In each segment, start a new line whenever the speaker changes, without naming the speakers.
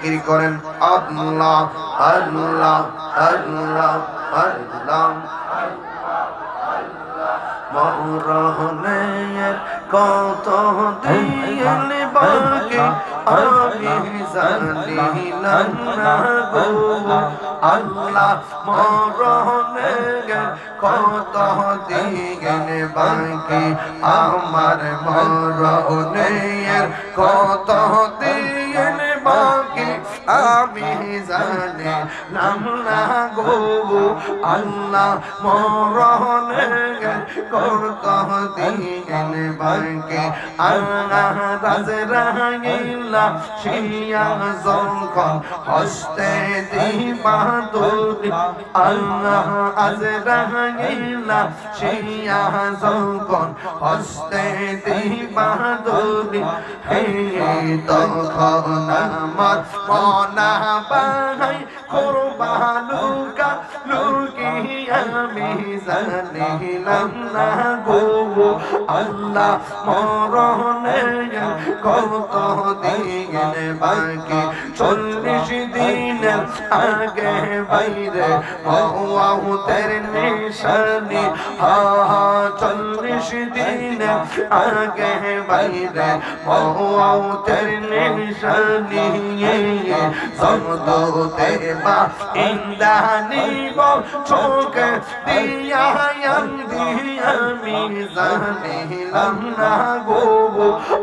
জিকির করেন, আল্লাহ আল্লাহ আল্লাহ আল্লাহ। মরহনের কত দিন বাকি, আমি না গো আল্লাহ মরহনের কত বাকি, আমার মরহনের কত দিন বাকি আমি জানে নাম না গো আল্লাহ কত দিন বাকি আল্লাহ হস্তে দিবা তুলি আল্লাহ আজরাগিলা শিয়া হস্তে দিবা হে তখন আমার মনা বাহাই কোরবালুকা লুকি আমি না গো আল্লাহ মরণে কত দিন বাকি চল্লিশ দিন আগে বাইরে মহুতের নিশানি হা হা চল্লিশ দিন আগে বাইরে মহুতের নিশানি সমদতে বা ইন্দানি চোখ দিয়া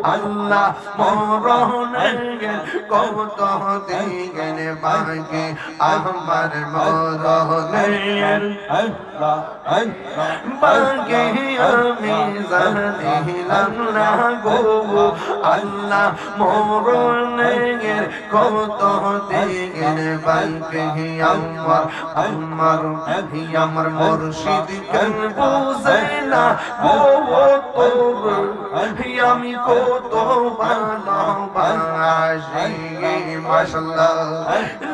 আল্লাহ মরণের কত দিন বাকি আমার মরণের বাকি আমি জানিলাম না গো আল্লাহ মরণের কত দিন বাকি আমার আমার আমার মুর্শিদ কেন বুঝে না? গো তোর আমি কত ভালোবাসি মাশাল্লাহ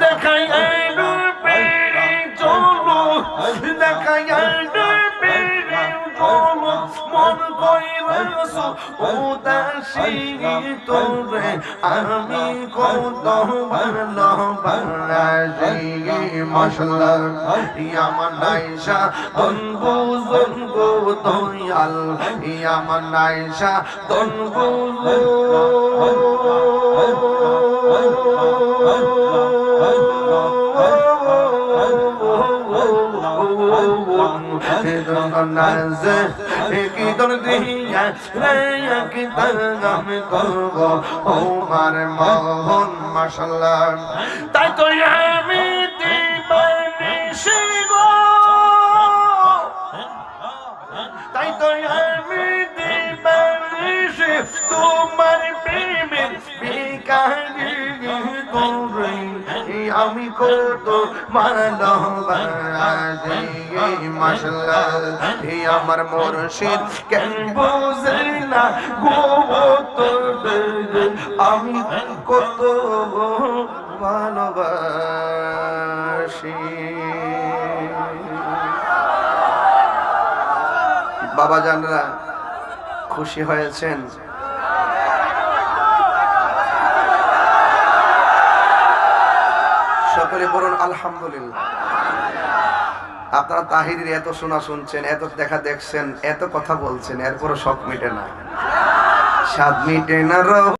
দেখাই রূপে চলো দেখাই চলো কইরাস উদাসী তোরে আমি কত ভালো ভালাসি আমার নাইশা তন বুঝন গো দয়াল আমার নাইশা তন কি তোর দিয়া রে কি তাম করব ওমার মোহন, মাশাল্লাহ, তাই তো আমি তাই আমি তোমার প্রেমের বিকারি তোরে আমি কত হে আমার মুর্শিদ, কেন না গো আমি কত ভালোবাসি। বাবা জানরা, খুশি হয়েছেন? সকলে বলুন, আলহামদুলিল্লাহ। আপনারা তাহিরের এত শোনা শুনছেন, এত দেখা দেখছেন, এত কথা বলছেন এরপরও শখ মিটে না। স্বাদ মিটে না